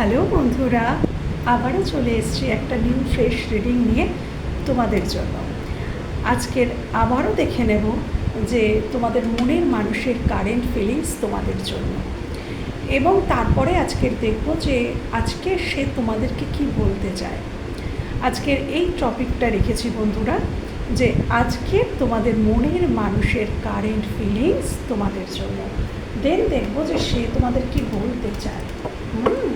Hello বন্ধুরা, আবারও চলে এসেছি একটা নিউ ফ্রেশ রিডিং নিয়ে তোমাদের জন্য। আজকের আবারও দেখে নেব যে তোমাদের মনের মানুষের কারেন্ট ফিলিংস তোমাদের জন্য। এবং তারপরে আজকের দেখব যে আজকে সে তোমাদেরকে কি বলতে চায়। আজকের এই টপিকটা রেখেছি বন্ধুরা, যে আজকে তোমাদের মনের মানুষের কারেন্ট ফিলিংস তোমাদের জন্য। দেন দেখব যে সে তোমাদের কি বলতে চায়। হুম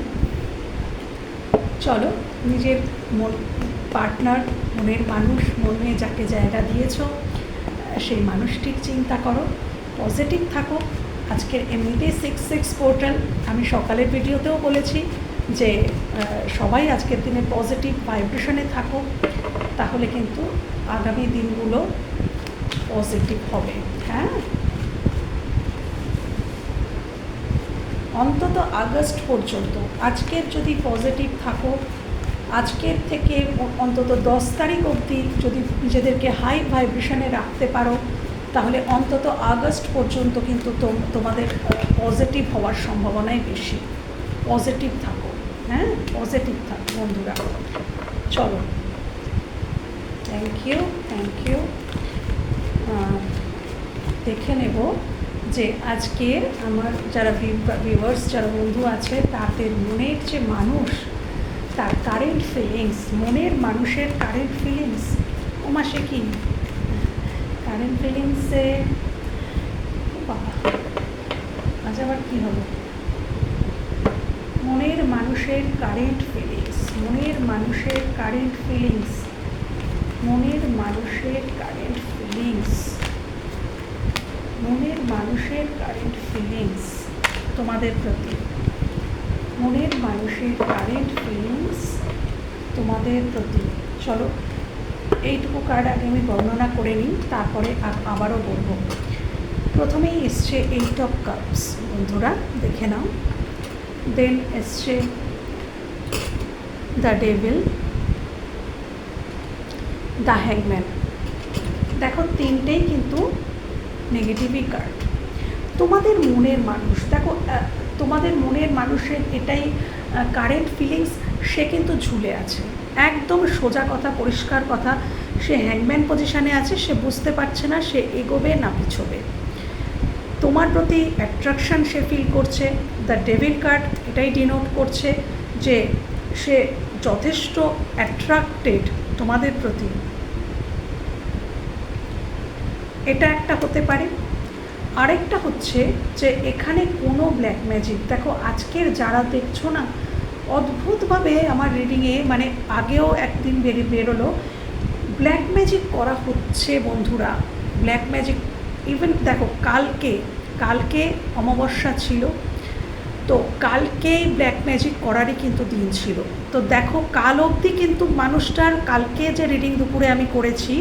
চলো, নিজের মন পার্টনার মনের মানুষ, মনে যাকে জায়গা দিয়েছ, সেই মানুষটির চিন্তা করো পজিটিভ থাকো। আজকের এমনিতেই সিক্স সিক্স পোর্টাল আমি সকালের ভিডিওতেও বলেছি যে সবাই আজকের দিনে পজিটিভ ভাইব্রেশনে থাকো, তাহলে কিন্তু আগামী দিনগুলো পজিটিভ হবে হ্যাঁ? অন্তত আগস্ট পর্যন্ত। আজকের যদি পজিটিভ থাকো, আজকের থেকে অন্তত দশ তারিখ অবধি যদি নিজেদেরকে হাই ভাইব্রেশনে রাখতে পারো, তাহলে অন্তত আগস্ট পর্যন্ত কিন্তু তোম- তোমাদের পজিটিভ হওয়ার সম্ভাবনাই বেশি। পজিটিভ থাকো হ্যাঁ? পজিটিভ থাকো, বন্ধুরা। চলো। থ্যাংক ইউ থ্যাংক ইউ দেখে নেব। যে আজকে আমার যারা ভিউয়ার্স যারা বন্ধু আছে, তাদের মনের যে মানুষ, তার কারেন্ট ফিলিংস মনের মানুষের কারেন্ট ফিলিংস ও মাসে কি? কারেন্ট ফিলিংসে বাবা, আজ আবার কী হলো? মনের মানুষের কারেন্ট ফিলিংস মনের মানুষের কারেন্ট ফিলিংস মনের মানুষের কারেন্ট ফিলিংস মনের মানুষের কারেন্ট ফিলিংস তোমাদের প্রতি। মনের মানুষের কারেন্ট ফিলিংস তোমাদের প্রতি। চলো, এইটুকু কার্ড আগে আমি বর্ণনা করে নিই, তারপরে আবারও বলব। প্রথমেই এসছে এইট অফ কাপস বন্ধুরা, দেখে নাও। দেন এসছে দ্য ডেভিল দ্য হ্যাংম্যান দেখো, তিনটেই কিন্তু নেগেটিভই কার্ড তোমাদের মনের মানুষ, দেখো তোমাদের মনের মানুষের এটাই কারেন্ট ফিলিংস সে কিন্তু ঝুলে আছে। একদম সোজা কথা, পরিষ্কার কথা, সে হ্যাংম্যান পজিশানে আছে, সে বুঝতে পারছে না, সে এগোবে না পিছোবে। তোমার প্রতি অ্যাট্রাকশান সে ফিল করছে দ্য ডেভিল কার্ড এটাই ডিনোট করছে যে সে যথেষ্ট অ্যাট্রাক্টেড তোমাদের প্রতি। এটা একটা হতে পারে। আরেকটা হচ্ছে যে এখানে কোনো ব্ল্যাক ম্যাজিক দেখো, আজকের যারা দেখছ না, অদ্ভুতভাবে আমার রিডিংয়ে মানে আগেও একদিন বেরিয়ে বেরোলো ব্ল্যাক ম্যাজিক করা হচ্ছে বন্ধুরা। ব্ল্যাক ম্যাজিক ইভেন দেখো, কালকে কালকে অমাবস্যা ছিল। তো কালকেই ব্ল্যাক ম্যাজিক করারই কিন্তু দিন ছিল। তো দেখো, কাল অবধি কিন্তু মানুষটার কালকে যে রিডিং দুপুরে আমি করেছি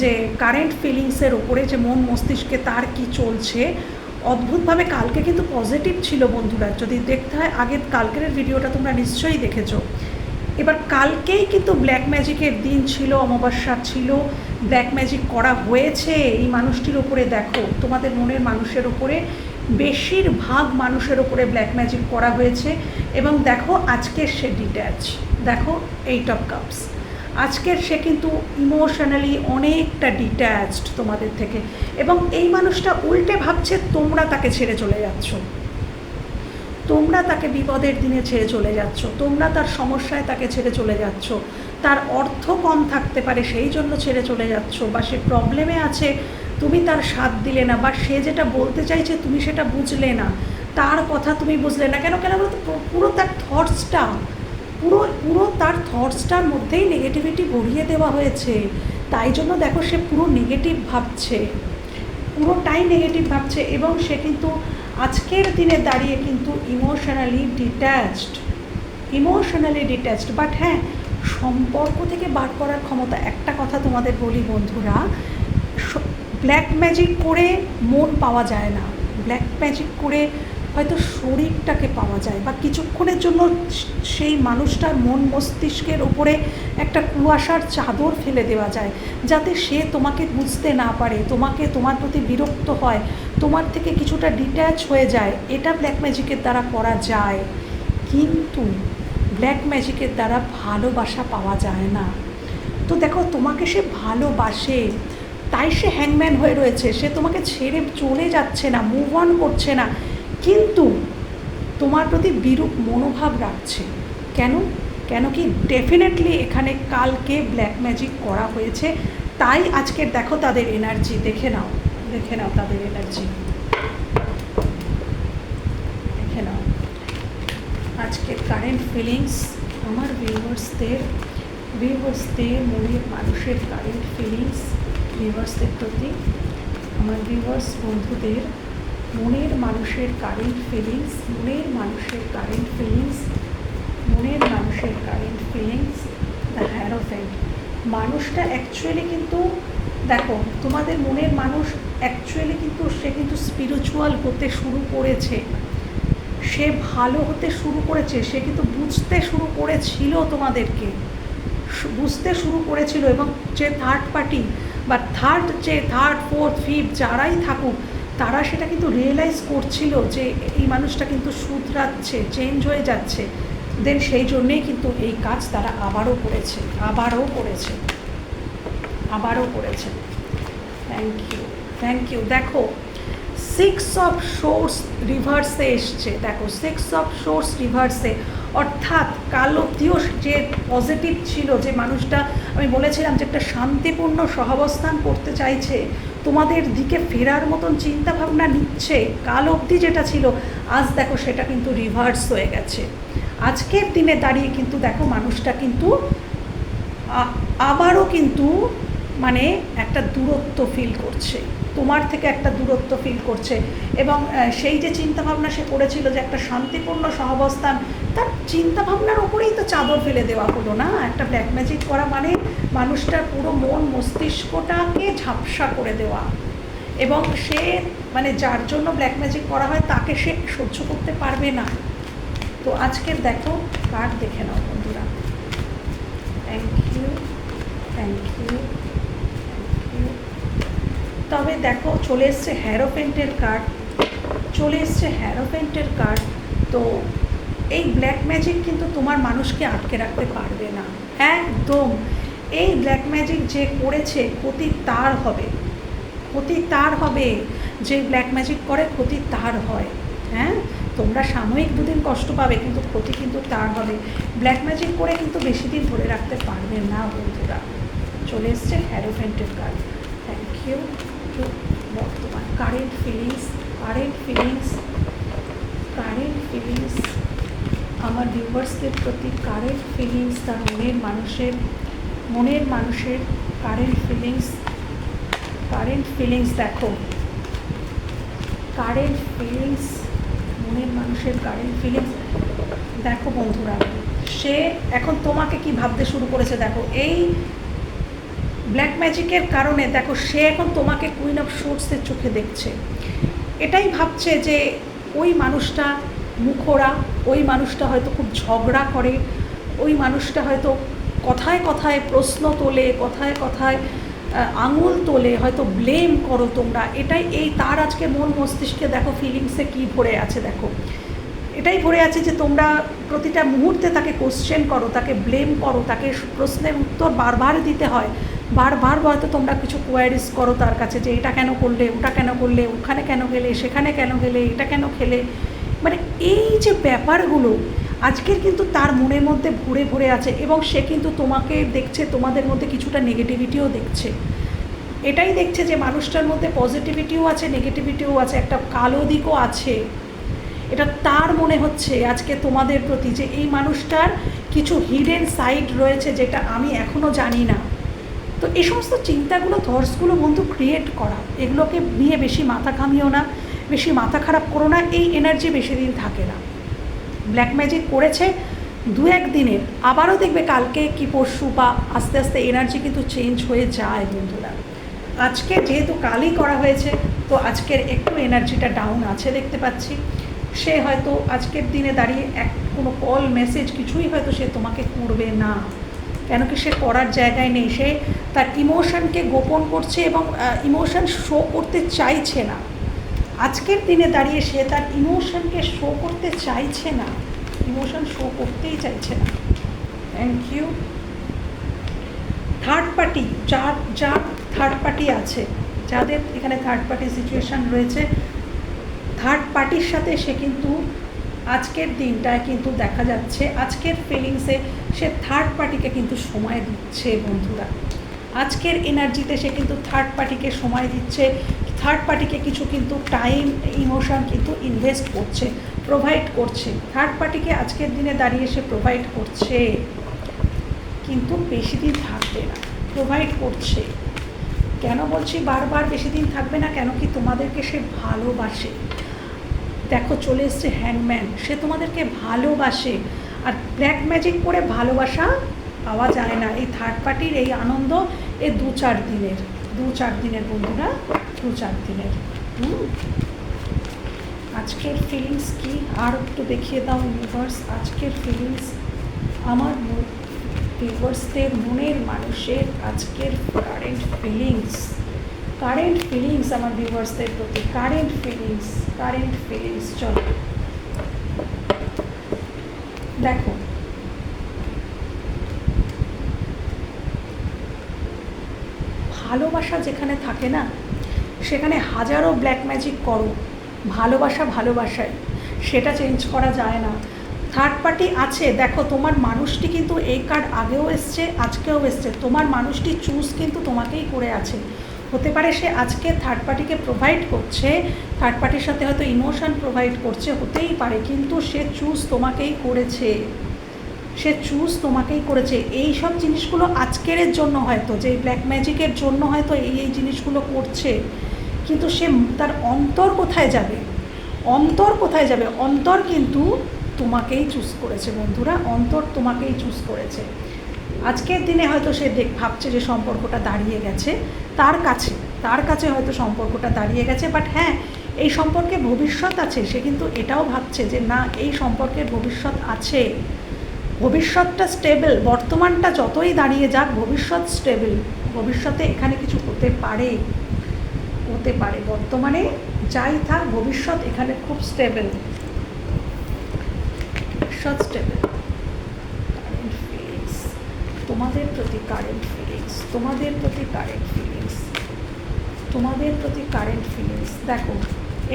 যে কারেন্ট ফিলিংসের ওপরে যে মন মস্তিষ্কে তার কি চলছে, অদ্ভুতভাবে কালকে কিন্তু পজিটিভ ছিল বন্ধুরা। যদি দেখতে হয় আগের কালকের ভিডিওটা তোমরা নিশ্চয়ই দেখেছ। এবার কালকেই কিন্তু ব্ল্যাক ম্যাজিকের দিন ছিল, অমাবস্যা ছিল ব্ল্যাক ম্যাজিক করা হয়েছে। এই মানুষটির ওপরে দেখো, তোমাদের মনের মানুষের ওপরে বেশিরভাগ মানুষের ওপরে ব্ল্যাক ম্যাজিক করা হয়েছে। এবং দেখো, আজকের সে ডিট্যাচ দেখো এইট অফ কাপস আজকের সে কিন্তু ইমোশনালি অনেকটা ডিট্যাচড তোমাদের থেকে। এবং এই মানুষটা উল্টে ভাবছে, তোমরা তাকে ছেড়ে চলে যাচ্ছ। তোমরা তাকে বিপদের দিনে ছেড়ে চলে যাচ্ছ। তোমরা তার সমস্যায় তাকে ছেড়ে চলে যাচ্ছ। তার অর্থ কম থাকতে পারে, সেই জন্য ছেড়ে চলে যাচ্ছ। বা সে প্রবলেমে আছে, তুমি তার সাথ দিলে না, বা সে যেটা বলতে চাইছে তুমি সেটা বুঝলে না। তার কথা তুমি বুঝলে না। কেন? কেন বলতো? পুরো তার থটসটা পুরো পুরো তার থটসটার মধ্যেই নেগেটিভিটি ভরিয়ে দেওয়া হয়েছে। তাই জন্য দেখো সে পুরো নেগেটিভ ভাবছে। পুরোটাই নেগেটিভ ভাবছে এবং সে কিন্তু আজকের দিনে দাঁড়িয়ে কিন্তু emotionally detached emotionally detached but হ্যাঁ সম্পর্ক থেকে বার করার ক্ষমতা একটা কথা তোমাদের বলি বন্ধুরা ব্ল্যাক ম্যাজিক করে মন পাওয়া যায় না। ব্ল্যাক ম্যাজিক করে হয়তো শরীরটাকে পাওয়া যায় বা কিছুক্ষণের জন্য সেই মানুষটার মন মস্তিষ্কের উপরে একটা কুয়াশার চাদর ফেলে দেওয়া যায়, যাতে সে তোমাকে বুঝতে না পারে, তোমাকে তোমার প্রতি বিরক্ত হয়, তোমার থেকে কিছুটা ডিট্যাচ হয়ে যায়। এটা ব্ল্যাক ম্যাজিকের দ্বারা করা যায়। কিন্তু ব্ল্যাক ম্যাজিকের দ্বারা ভালোবাসা পাওয়া যায় না। তো দেখো, তোমাকে সে ভালোবাসে, তাই সে হ্যাংম্যান হয়ে রয়েছে। সে তোমাকে ছেড়ে চলে যাচ্ছে না মুভ অন করছে না। কিন্তু তোমার প্রতি বিরূপ মনোভাব রাখছে। কেন? কেন কি ডেফিনেটলি এখানে কালকে ব্ল্যাক ম্যাজিক করা হয়েছে। তাই আজকের দেখো তাদের এনার্জি দেখে নাও দেখে নাও তাদের এনার্জি দেখে নাও। আজকের কারেন্ট ফিলিংস আমার ভিউয়ার্সদের ভিউয়ার্সদের মনের মানুষের কারেন্ট ফিলিংস ভিউয়ার্সদের প্রতি, আমার ভিউয়ার্স বন্ধুদের মনের মানুষের কারেন্ট ফিলিংস মনের মানুষের কারেন্ট ফিলিংস মনের মানুষের কারেন্ট ফিলিংস দ্য হ্যারোফেন্ট মানুষটা অ্যাকচুয়ালি কিন্তু, দেখো, তোমাদের মনের মানুষ অ্যাকচুয়ালি কিন্তু, সে কিন্তু স্পিরিচুয়াল হতে শুরু করেছে। সে ভালো হতে শুরু করেছে, সে কিন্তু বুঝতে শুরু করেছিল তোমাদেরকে। বুঝতে শুরু করেছিল এবং যে থার্ড পার্টি বা থার্ড যে থার্ড ফোর্থ ফিফথ যারাই থাকুক তারা সেটা কিন্তু রিয়েলাইজ করছিল যে এই মানুষটা কিন্তু শুধরাচ্ছে চেঞ্জ হয়ে যাচ্ছে। দেন সেই জন্যেই কিন্তু এই কাজ তারা আবারও করেছে আবারও করেছে আবারও করেছে। থ্যাংক ইউ থ্যাংক ইউ দেখো সিক্স অফ সোর্স রিভার্সে এসছে। দেখো সিক্স অফ সোর্স রিভার্সে অর্থাৎ কাল অব্দিও যে পজিটিভ ছিল, যে মানুষটা, আমি বলেছিলাম যে একটা শান্তিপূর্ণ সহাবস্থান করতে চাইছে, তোমাদের দিকে ফেরার মতন চিন্তা ভাবনা নিচ্ছে কাল অবধি যেটা ছিল, আজ দেখো সেটা কিন্তু রিভার্স হয়ে গেছে। আজকের দিনে দাঁড়িয়ে কিন্তু দেখো মানুষটা কিন্তু আবারও কিন্তু মানে একটা দূরত্ব ফিল করছে। তোমার থেকে একটা দূরত্ব ফিল করছে। এবং সেই যে চিন্তাভাবনা সে করেছিল যে একটা শান্তিপূর্ণ সহাবস্থান, তার চিন্তাভাবনার ওপরেই তো চাদর ফেলে দেওয়া হলো না? একটা ব্ল্যাক ম্যাজিক করা মানে মানুষটার পুরো মন মস্তিষ্কটাকে ঝাপসা করে দেওয়া। এবং সে মানে যার জন্য ব্ল্যাক ম্যাজিক করা হয়, তাকে সে সহ্য করতে পারবে না। তো আজকের দেখো কার্ড দেখে নাও বন্ধুরা। থ্যাংক ইউ থ্যাংক ইউ তবে দেখো, চলে এসছে হ্যারোপেন্টের কার্ড চলে এসছে হ্যারোপেন্টের কার্ড তো এই ব্ল্যাক ম্যাজিক কিন্তু তোমার মানুষকে আটকে রাখতে পারবে না। একদম। এই ব্ল্যাক ম্যাজিক যে করেছে, ক্ষতি তার হবে। ক্ষতি তার হবে। যে ব্ল্যাক ম্যাজিক করে, ক্ষতি তার হয়। হ্যাঁ? তোমরা সাময়িক দুদিন কষ্ট পাবে, কিন্তু ক্ষতি কিন্তু তার হবে। ব্ল্যাক ম্যাজিক করে কিন্তু বেশি দিন ধরে রাখতে পারবে না বন্ধুরা। চলে এসছে হ্যারোফেন্টের কার্ড থ্যাংক ইউ টু বর্তমান current feelings current feelings current feelings আমার ভিউয়ার্সদের প্রতি কারেন্ট ফিলিংস তার মনের মানুষের মনের মানুষের কারেন্ট ফিলিংস কারেন্ট ফিলিংস দেখো। কারেন্ট ফিলিংস মনের মানুষের কারেন্ট ফিলিংস দেখো বন্ধুরা, সে এখন তোমাকে কি ভাবতে শুরু করেছে দেখো, এই ব্ল্যাক ম্যাজিকের কারণে দেখো, সে এখন তোমাকে কুইন অফ সোর্সের চোখে দেখছে। এটাই ভাবছে যে ওই মানুষটা মুখোরা, ওই মানুষটা হয়তো খুব ঝগড়া করে, ওই মানুষটা হয়তো কথায় কথায় প্রশ্ন তোলে, কথায় কথায় আঙুল তোলে, হয়তো ব্লেম করো তোমরা। এটাই এই তার আজকে মন মস্তিষ্কে দেখো ফিলিংসে কী ভরে আছে দেখো। এটাই ভরে আছে যে তোমরা প্রতিটা মুহূর্তে তাকে কোশ্চেন করো, তাকে ব্লেম করো, তাকে প্রশ্নের উত্তর বারবার দিতে হয়। বারবার হয়তো তোমরা কিছু কোয়ারিজ করো তার কাছে যে এটা কেন করলে, ওটা কেন করলে, ওখানে কেন গেলে, সেখানে কেন গেলে, এটা কেন খেলে। মানে এই যে ব্যাপারগুলো আজকের কিন্তু তার মনের মধ্যে ভরে ভরে আছে এবং সে কিন্তু তোমাকে দেখছে, তোমাদের মধ্যে কিছুটা নেগেটিভিটিও দেখছে। এটাই দেখছে যে মানুষটার মধ্যে পজিটিভিটিও আছে নেগেটিভিটিও আছে, একটা কালো দিকও আছে। এটা তার মনে হচ্ছে আজকে তোমাদের প্রতি যে এই মানুষটার কিছু হিডেন সাইড রয়েছে যেটা আমি এখনও জানি না। তো এই সমস্ত চিন্তাগুলো থটসগুলো বন্ধু ক্রিয়েট করা, এগুলোকে নিয়ে বেশি মাথা ঘামিও না, বেশি মাথা খারাপ করো না, এই এনার্জি বেশি দিন থাকে না। ব্ল্যাক ম্যাজিক করেছে দু এক দিনের, আবারও দেখবে কালকে কি পরশু বা আস্তে আস্তে এনার্জি কিন্তু চেঞ্জ হয়ে যায় বন্ধুরা। আজকে যেহেতু কালই করা হয়েছে, তো আজকের একটু এনার্জিটা ডাউন আছে দেখতে পাচ্ছি। সে হয়তো আজকের দিনে দাঁড়িয়ে এক কোনো কল মেসেজ কিছুই হয়তো সে তোমাকে করবে না। কেন কি সে করার জায়গায় নেই। সে তার ইমোশনকে গোপন করছে এবং ইমোশন শো করতে চাইছে না। আজকের দিনে দাঁড়িয়ে সে তার ইমোশনকে শো করতে চাইছে না। ইমোশন শো করতেই চাইছে না। থ্যাংক ইউ থার্ড পার্টি যার যার থার্ড পার্টি আছে, যাদের এখানে থার্ড পার্টি সিচুয়েশান রয়েছে থার্ড পার্টির সাথে সে কিন্তু আজকের দিনটায় কিন্তু দেখা যাচ্ছে, আজকের ফিলিংসে সে থার্ড পার্টিকে কিন্তু সময় দিচ্ছে বন্ধুরা। আজকের এনার্জিতে সে কিন্তু থার্ড পার্টিকে সময় দিচ্ছে থার্ড পার্টিকে কিছু কিন্তু টাইম ইমোশন কিন্তু ইনভেস্ট করছে প্রোভাইড করছে। থার্ড পার্টিকে আজকের দিনে দাঁড়িয়ে সে প্রোভাইড করছে। কিন্তু বেশি দিন থাকবে না প্রোভাইড করছে। কেন বলছি বারবার বেশি দিন থাকবে না? কেন কি তোমাদেরকে সে ভালোবাসে? দেখো, চলে এসছে হ্যাংম্যান সে তোমাদেরকে ভালোবাসে। আর ব্ল্যাক ম্যাজিক করে ভালোবাসা পাওয়া যায় না। এই থার্ড পার্টির এই আনন্দ এই দু চার দিনের, দু চার দিনের বন্ধুরা, দু চার দিনের। আজকের ফিলিংস কি? আর একটু দেখিয়ে দাও ইউনিভার্স আজকের ফিলিংস আমার ভিউয়ার্সদের মনের মানুষের আজকের কারেন্ট ফিলিংস কারেন্ট ফিলিংস আমার ভিউয়ার্সদের প্রতি কারেন্ট ফিলিংস কারেন্ট ফিলিংস চলো। দেখো। ভালোবাসা যেখানে থাকে না, সেখানে হাজারো ব্ল্যাক ম্যাজিক করো। ভালোবাসা ভালোবাসায়। সেটা চেঞ্জ করা যায় না। থার্ড পার্টি আছে, দেখো, তোমার মানুষটি কিন্তু এই কার্ড আগেও এসছে, আজকেও এসছে। তোমার মানুষটি চুজ কিন্তু তোমাকেই করে আছে। হতে পারে, সে আজকে থার্ড পার্টিকে প্রোভাইড করছে থার্ড পার্টির সাথে হয়তো ইমোশন প্রোভাইড করছে, হতেই পারে, কিন্তু সে চুজ তোমাকেই করেছে। সে চুজ তোমাকেই করেছে। এই সব জিনিসগুলো আজকের জন্য হয়তো, যে ব্ল্যাক ম্যাজিকের জন্য হয়তো এই এই জিনিসগুলো করছে, কিন্তু সে তার অন্তর কোথায় যাবে? অন্তর কোথায় যাবে? অন্তর কিন্তু তোমাকেই চুজ করেছে বন্ধুরা, অন্তর তোমাকেই চুজ করেছে। আজকের দিনে হয়তো সে দেখ ভাবছে যে সম্পর্কটা দাঁড়িয়ে গেছে। তার কাছে তার কাছে হয়তো সম্পর্কটা দাঁড়িয়ে গেছে বাট হ্যাঁ এই সম্পর্কে ভবিষ্যৎ আছে। সে কিন্তু এটাও ভাবছে যে না, এই সম্পর্কের ভবিষ্যৎ আছে। ভবিষ্যৎটা স্টেবল বর্তমানটা যতই দাঁড়িয়ে যাক, ভবিষ্যৎ স্টেবল ভবিষ্যতে এখানে কিছু হতে পারে হতে পারে। বর্তমানে যাই থাক, ভবিষ্যৎ এখানে খুব স্টেবল ভবিষ্যৎ স্টেবল তোমাদের প্রতি কারেন্ট ফিলিংস তোমাদের প্রতি কারেন্ট ফিলিংস তোমাদের প্রতি কারেন্ট ফিলিংস দেখো,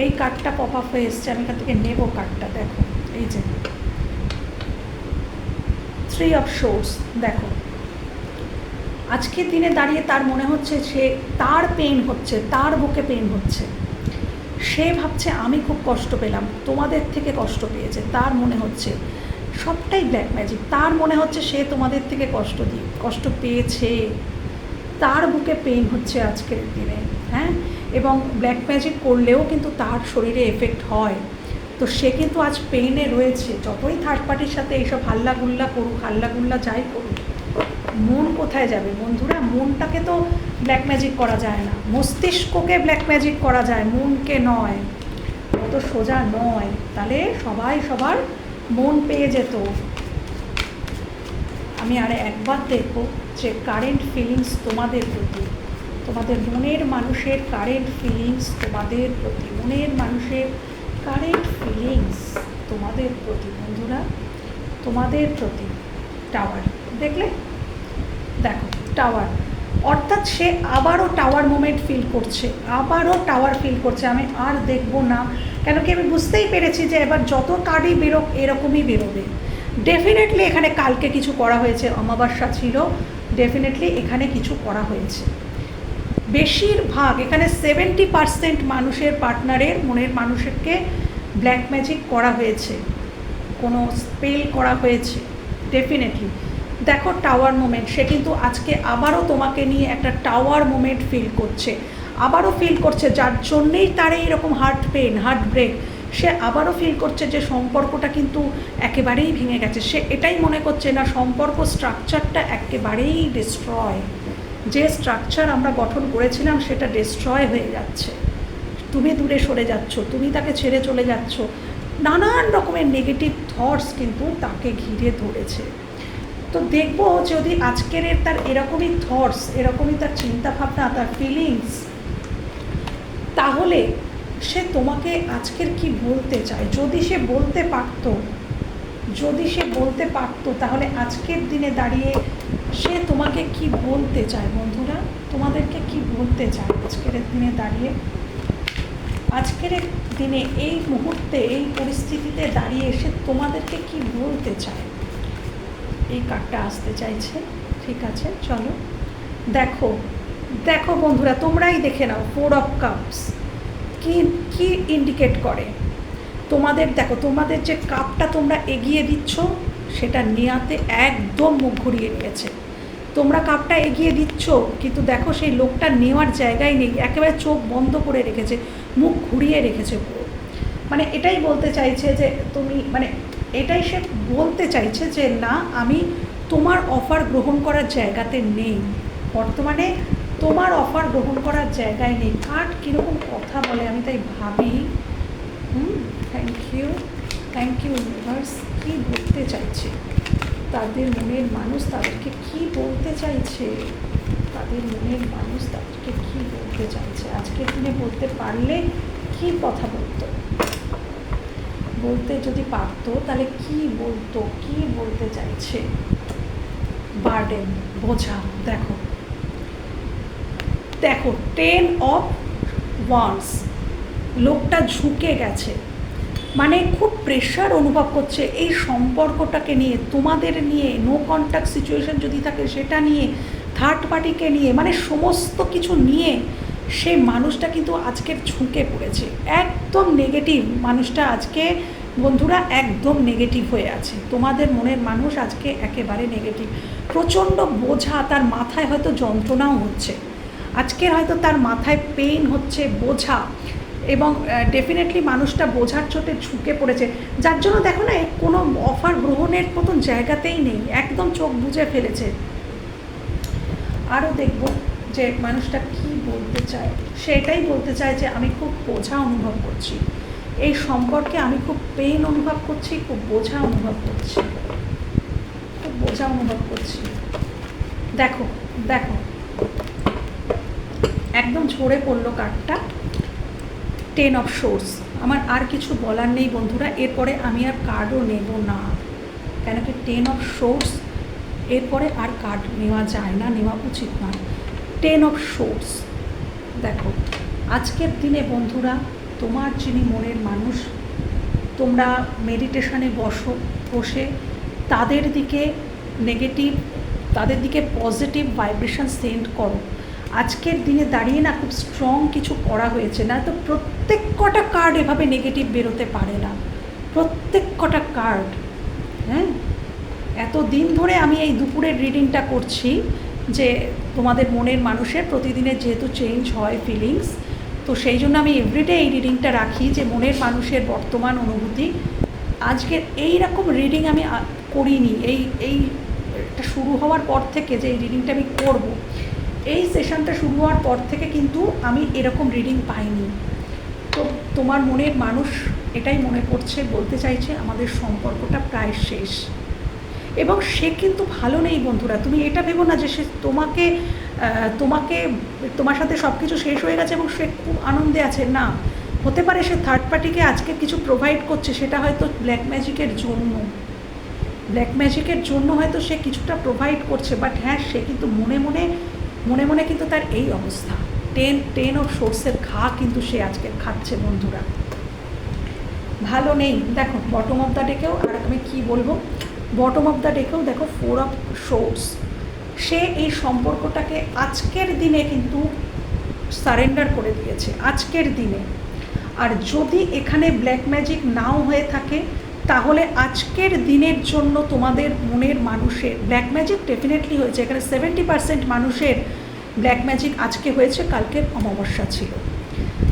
এই কার্ডটা পপ আপ হয়ে এসছে, আমি এখান থেকে নেব কার্ডটা দেখো, এই যে। থ্রি অফ শোর্স দেখো। আজকের দিনে দাঁড়িয়ে তার মনে হচ্ছে সে, তার পেন হচ্ছে, তার বুকে পেন হচ্ছে। সে ভাবছে, আমি খুব কষ্ট পেলাম, তোমাদের থেকে কষ্ট পেয়েছে। তার মনে হচ্ছে সবটাই ব্ল্যাক ম্যাজিক তার মনে হচ্ছে সে তোমাদের থেকে কষ্ট দিয়ে কষ্ট পেয়েছে। তার বুকে পেন হচ্ছে আজকের দিনে হ্যাঁ? এবং ব্ল্যাক ম্যাজিক করলেও কিন্তু তার শরীরে এফেক্ট হয়। তো সে কিন্তু আজ পেইনে রয়েছে। যতই থার্ড পার্টির সাথে এইসব হাল্লা গুল্লা করুক হাল্লা গুল্লা যাই করুক, মন কোথায় যাবে বন্ধুরা? মনটাকে তো ব্ল্যাক ম্যাজিক করা যায় না। মস্তিষ্ককে ব্ল্যাক ম্যাজিক করা যায়, মনকে নয়। অত সোজা নয়। তাহলে সবাই সবার মন পেয়ে যেত। আমি আর একবার দেখব যে কারেন্ট ফিলিংস তোমাদের প্রতি। তোমাদের মনের মানুষের কারেন্ট ফিলিংস তোমাদের প্রতি মনের মানুষের কারেন্ট ফিলিংস তোমাদের প্রতি, বন্ধুরা। তোমাদের প্রতি টাওয়ার দেখলে? দেখো টাওয়ার অর্থাৎ সে আবারও টাওয়ার মোমেন্ট ফিল করছে, আবারও টাওয়ার ফিল করছে। আমি আর দেখব না। কেন কি আমি বুঝতেই পেরেছি যে এবার যত কার্ডই বেরোক, এরকমই বেরোবে। ডেফিনেটলি এখানে কালকে কিছু করা হয়েছে, অমাবস্যা ছিল ডেফিনেটলি এখানে কিছু করা হয়েছে। বেশিরভাগ, এখানে সেভেন্টি পার্সেন্ট মানুষের পার্টনারের মনের মানুষেরকে ব্ল্যাক ম্যাজিক করা হয়েছে। কোনো স্পেল করা হয়েছে ডেফিনেটলি দেখো টাওয়ার মোমেন্ট সে কিন্তু আজকে আবারও তোমাকে নিয়ে একটা টাওয়ার মোমেন্ট ফিল করছে। আবারও ফিল করছে, যার জন্যেই তার এইরকম হার্ট পেন হার্ট ব্রেক সে আবারও ফিল করছে যে সম্পর্কটা কিন্তু একেবারেই ভেঙে গেছে। সে এটাই মনে করছে না, সম্পর্ক স্ট্রাকচারটা একেবারেই ডিস্ট্রয় যে স্ট্রাকচার আমরা গঠন করেছিলাম, সেটা ডিস্ট্রয় হয়ে যাচ্ছে। তুমি দূরে সরে যাচ্ছ, তুমি তাকে ছেড়ে চলে যাচ্ছ। নানান রকমের নেগেটিভ থটস কিন্তু তাকে ঘিরে ধরেছে। তো দেখব যদি আজকের তার এরকমই থটস এরকমই তার চিন্তাভাবনা, তার ফিলিংস তাহলে সে তোমাকে আজকের কি বলতে চায়? যদি সে বলতে পারতো, যদি সে বলতে পারতো, তাহলে আজকের দিনে দাঁড়িয়ে সে তোমাকে কি বলতে চায় বন্ধুরা? তোমাদেরকে কি বলতে চায় আজকের দিনে দাঁড়িয়ে? আজকের দিনে এই মুহূর্তে, এই পরিস্থিতিতে দাঁড়িয়ে সে তোমাদেরকে কি বলতে চায়? এই কার্ডটা আসতে চাইছে। ঠিক আছে, চলো। দেখো দেখো বন্ধুরা, তোমরাই দেখে নাও ফোর অফ কাপস কি কি ইন্ডিকেট করে? তোমাদের, দেখো, তোমাদের যে কাপটা তোমরা এগিয়ে দিচ্ছ, সেটা নেয়াতে একদম মুখ ঘুরিয়ে নিয়েছে। তোমরা কাপটা এগিয়ে দিচ্ছ, কিন্তু দেখো সেই লোকটা নেওয়ার জায়গায় নেই, একেবারে চোখ বন্ধ করে রেখেছে, মুখ ঘুরিয়ে রেখেছে পুরো। মানে এটাই বলতে চাইছে যে তুমি মানে এটাই সে বলতে চাইছে যে, না, আমি তোমার অফার গ্রহণ করার জায়গাতে নেই। বর্তমানে তোমার অফার গ্রহণ করার জায়গায় নেই। কাঠ কীরকম কথা বলে, আমি তাই ভাবি। হুম thank you thank you universe কী বলতে চাইছে? তাদের মনের মানুষ তাদেরকে কি বলতে চাইছে? তাদের মনের মানুষ তাদেরকে কি বলতে চাইছে? আজকের দিনে বলতে পারলে কি কথা বলতো? বলতে যদি পারতো, তাহলে কি বলতো? কি বলতে চাইছে? বার্ডেন, বোঝা, দেখো। দেখো টেন অফ ওয়ান্স লোকটা ঝুঁকে গেছে। মানে খুব প্রেশার অনুভব করছে। এই সম্পর্কটাকে নিয়ে, তোমাদের নিয়ে নো কন্ট্যাক্ট সিচুয়েশন যদি থাকে, সেটা নিয়ে থার্ড পার্টিকে নিয়ে মানে সমস্ত কিছু নিয়ে, সে মানুষটা কিন্তু আজকের ঝুঁকে পড়েছে। একদম নেগেটিভ মানুষটা আজকে, বন্ধুরা একদম নেগেটিভ হয়ে আছে। তোমাদের মনের মানুষ আজকে একেবারে নেগেটিভ প্রচণ্ড বোঝা, তার মাথায় হয়তো যন্ত্রণাও হচ্ছে। আজকের হয়তো তার মাথায় পেইন হচ্ছে, বোঝা। এবং ডেফিনেটলি মানুষটা বোঝার চোটে ঝুঁকে পড়েছে। যার জন্য দেখো না কোনো অফার গ্রহণের মতন জায়গাতেই নেই। একদম চোখ বুঝে ফেলেছে। আরও দেখব যে মানুষটা কি বলতে চায়। সেটাই বলতে চায় যে আমি খুব বোঝা অনুভব করছি। এই সম্পর্কে আমি খুব পেইন অনুভব করছি, খুব বোঝা অনুভব করছি। খুব বোঝা অনুভব করছি। দেখো দেখো। একদম ঝরে পড়ল কার্ডটা। টেন অফ সোর্স আমার আর কিছু বলার নেই বন্ধুরা, এরপরে আমি আর কার্ডও নেব না। কেন কি টেন অফ সোর্স এরপরে আর কার্ড নেওয়া যায় না, নেওয়া উচিত নয়। টেন অফ শোর্স দেখো, আজকের দিনে বন্ধুরা, তোমার যিনি মনের মানুষ, তোমরা মেডিটেশনে বসো, বসে তাদের দিকে নেগেটিভ তাদের দিকে পজিটিভ ভাইব্রেশন সেন্ড করো। আজকের দিনে দাঁড়িয়ে না খুব স্ট্রং কিছু করা হয়েছে, না তো প্রত্যেক কটা কার্ড এভাবে নেগেটিভ বেরোতে পারে না। প্রত্যেক কটা কার্ড হ্যাঁ? এত দিন ধরে আমি এই দুপুরের রিডিংটা করছি যে তোমাদের মনের মানুষের প্রতিদিনের যেহেতু চেঞ্জ হয় ফিলিংস তো সেই জন্য আমি এভরিডে এই রিডিংটা রাখি যে মনের মানুষের বর্তমান অনুভূতি। আজকের এই রকম রিডিং আমি করিনি। এই এই শুরু হওয়ার পর থেকে যে এই রিডিংটা আমি করব, এই সেশনটা শুরু হওয়ার পর থেকে কিন্তু আমি এরকম রিডিং পাইনি। তো তোমার মনের মানুষ এটাই মনে করছে, বলতে চাইছে, আমাদের সম্পর্কটা প্রায় শেষ। এবং সে কিন্তু ভালো নেই বন্ধুরা। তুমি এটা ভেবো না যে সে তোমাকে তোমাকে, তোমার সাথে সব কিছু শেষ হয়ে গেছে এবং সে খুব আনন্দে আছে। না, হতে পারে সে থার্ড পার্টিকে আজকে কিছু প্রোভাইড করছে, সেটা হয়তো ব্ল্যাক ম্যাজিকের জন্য। ব্ল্যাক ম্যাজিকের জন্য হয়তো সে কিছুটা প্রোভাইড করছে বাট হ্যাঁ সে কিন্তু মনে মনে মনে মনে কিন্তু তার এই অবস্থা। টেন টেন অফ সোর্সের ঘা কিন্তু সে আজকে খাচ্ছে বন্ধুরা। ভালো নেই। দেখো বটম অফ দ্য ডেকেও আর আমি কী বলব? বটম অফ দ্য ডেকেও দেখো ফোর অফ সোর্স সে এই সম্পর্কটাকে আজকের দিনে কিন্তু সারেন্ডার করে দিয়েছে, আজকের দিনে। আর যদি এখানে ব্ল্যাক ম্যাজিক নাও হয়ে থাকে, তাহলে আজকের দিনের জন্য তোমাদের মনের মানুষের ব্ল্যাক ম্যাজিক ডেফিনেটলি হয়েছে, এখানে সেভেন্টি পার্সেন্ট মানুষের ব্ল্যাক ম্যাজিক আজকে হয়েছে কালকে অমাবস্যা ছিল।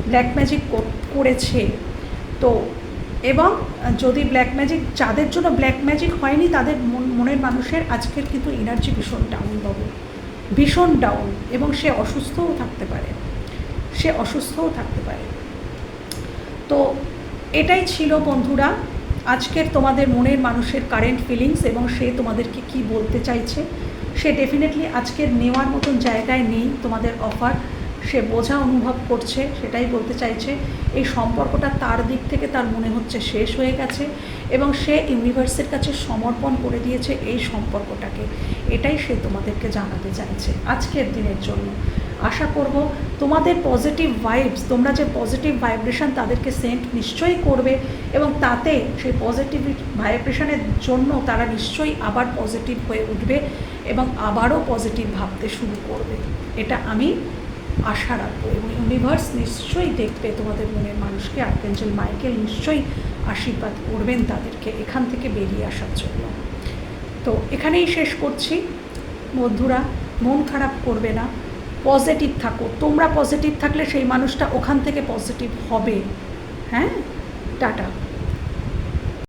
ব্ল্যাক ম্যাজিক করেছে। তো এবং যদি ব্ল্যাক ম্যাজিক যাদের জন্য ব্ল্যাক ম্যাজিক হয়নি, তাদের মনের মানুষের আজকের কিন্তু এনার্জি ভীষণ ডাউন পাবো ভীষণ ডাউন এবং সে অসুস্থও থাকতে পারে। সে অসুস্থও থাকতে পারে। তো এটাই ছিল বন্ধুরা, আজকের তোমাদের মনের মানুষের কারেন্ট ফিলিংস এবং সে তোমাদেরকে কি বলতে চাইছে, সে ডেফিনেটলি আজকের নেওয়ার মতন জায়গায় নেই তোমাদের অফার সে বোঝা অনুভব করছে, সেটাই বলতে চাইছে। এই সম্পর্কটা তার দিক থেকে তার মনে হচ্ছে শেষ হয়ে গেছে এবং সে ইউনিভার্সের কাছে সমর্পণ করে দিয়েছে এই সম্পর্কটাকে। এটাই সে তোমাদেরকে জানাতে চাইছে আজকের দিনের জন্য। আশা করব তোমাদের পজিটিভ ভাইবস তোমরা যে পজিটিভ ভাইব্রেশন তাদেরকে সেন্ড নিশ্চয়ই করবে এবং তাতে সেই পজিটিভ ভাইব্রেশনের জন্য তারা নিশ্চয়ই আবার পজিটিভ হয়ে উঠবে এবং আবারও পজিটিভ ভাবতে শুরু করবে। এটা আমি আশা রাখব এবং ইউনিভার্স নিশ্চয়ই দেখবে তোমাদের মনের মানুষকে। আর্কেঞ্জেল মাইকেল নিশ্চয়ই আশীর্বাদ করবেন তাদেরকে এখান থেকে বেরিয়ে আসার জন্য। তো এখানেই শেষ করছি। বন্ধুরা, মন খারাপ করবে না। পজিটিভ থাকো। তোমরা পজিটিভ থাকলে সেই মানুষটা ওখান থেকে পজিটিভ হবে। হ্যাঁ? টাটা।